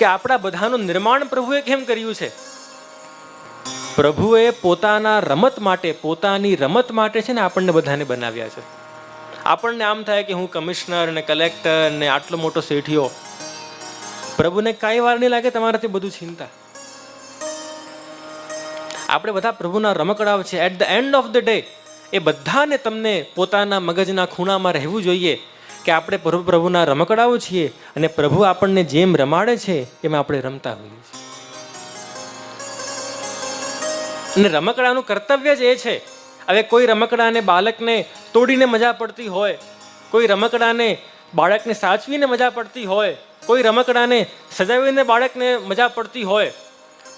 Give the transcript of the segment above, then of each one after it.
કે આપણા બધાનું નિર્માણ પ્રભુએ કેમ કર્યું છે? પ્રભુએ પોતાના રમત માટે, પોતાની રમત માટે છે ને આપણને બધાને બનાવ્યા છે. આપણને આમ થાય કે હું કમિશનર ને કલેક્ટર ને આટલો મોટો શેઠિયો. પ્રભુને કાંઈ વાર નહીં લાગે તમારાથી બધું ચિંતા આપણે બધા પ્રભુના રમકડાઓ છે. At the end of the day એ બધાને તમને પોતાના મગજના ખૂણામાં રહેવું જોઈએ. કે આપણે પ્રભુ પ્રભુના રમકડાઓ છીએ અને પ્રભુ આપણને જેમ રમાડે છે એમ આપણે રમતા હોઈએ છીએ. અને રમકડાનું કર્તવ્ય જ એ છે. હવે કોઈ રમકડાને બાળકને તોડીને મજા પડતી હોય, કોઈ રમકડાને બાળકને સાચવીને મજા પડતી હોય, કોઈ રમકડાને સજાવીને બાળકને મજા પડતી હોય,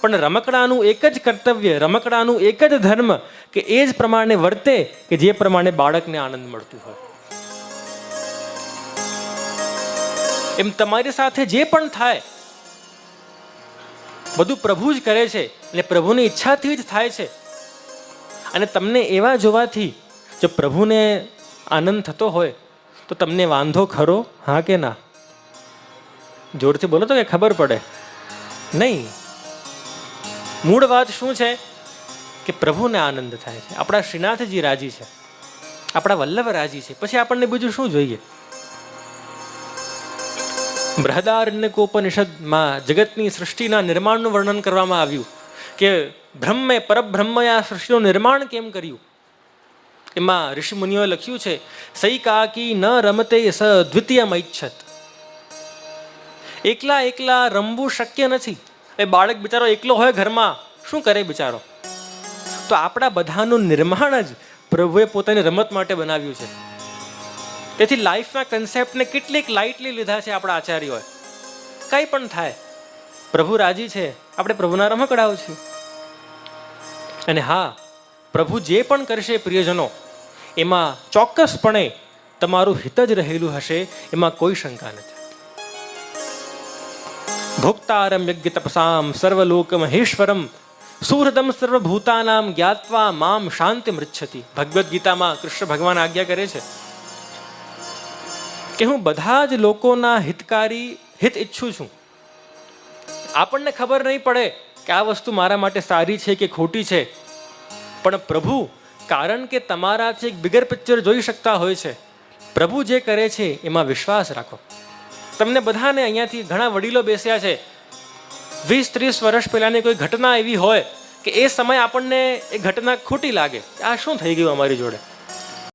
પણ રમકડાનું એક જ કર્તવ્ય, રમકડાનું એક જ ધર્મ કે એ જ પ્રમાણે વર્તે કે જે પ્રમાણે બાળકને આનંદ મળતું હોય. એમ તમારી સાથે જે પણ થાય, બધું પ્રભુ જ કરે છે એટલે પ્રભુની ઈચ્છાથી જ થાય છે. અને તમને એવા જોવાથી જો પ્રભુને આનંદ થતો હોય, તો તમને વાંધો ખરો, હા કે ના? જોરથી બોલો તો કે ખબર પડે. નહીં. મૂળ વાત શું છે? કે પ્રભુને આનંદ થાય છે. આપણા શ્રીનાથજી રાજી છે. આપણા વલ્લભ રાજી છે. પછી આપણને બીજું શું જોઈએ? બૃહદારણ્યકોપનિષદમાં જગતની સૃષ્ટિના નિર્માણનું વર્ણન કરવામાં આવ્યું કે બ્રહ્મે પરબ્રહ્મએ આ સૃષ્ટિનું નિર્માણ કેમ કર્યું? એમાં ઋષિ મુનિઓએ લખ્યું છે સૈ કાકી ન રમતે સ દ્વિતીય મૈચ્છત એકલા એકલા રમવું શક્ય નથી. એ બાળક બિચારો એકલો હોય ઘરમાં, શું કરે બિચારો? તો આપણા બધાનું નિર્માણ જ પ્રભુએ પોતાની રમત માટે બનાવ્યું છે. તેથી લાઈફના કન્સેપ્ટને કેટલીક લાઇટલી લીધા છે આપણા આચાર્યોએ. કંઈ પણ થાય. પ્રભુ રાજી છે. આપણે પ્રભુના રમકડાઓ છીએ. અને હા, પ્રભુ જે પણ કરશે પ્રિયજનો, એમાં ચોક્કસપણે તમારું હિત જ રહેલું હશે, એમાં કોઈ શંકા નથી. ભોક્તારમ યજ્ઞ તપસામ સર્વલોક મહેશ્વરમ સુહૃદમ સર્વભૂતાનામ જ્ઞાત્વા મામ શાંતિ મૃચ્છતિ ભગવદ્ ગીતામાં કૃષ્ણ ભગવાન આજ્ઞા કરે છે. કે હું બધા જ લોકોના હિતકારી, હિત ઈચ્છું છું. આપણને ખબર નહીં પડે કે આ વસ્તુ મારા માટે સારી છે કે ખોટી છે. પણ પ્રભુ, કારણ કે તમારાથી એક બિગર પિક્ચર જોઈ શકતા હોય છે. પ્રભુ જે કરે છે એમાં વિશ્વાસ રાખો. તમને બધાને અહીંયાથી ઘણા વડીલો બેસ્યા છે. વીસ, ત્રીસ વર્ષ પહેલાંની કોઈ ઘટના એવી હોય કે એ સમય આપણને એ ઘટના ખોટી લાગે. આ શું થઈ ગયું અમારી જોડે?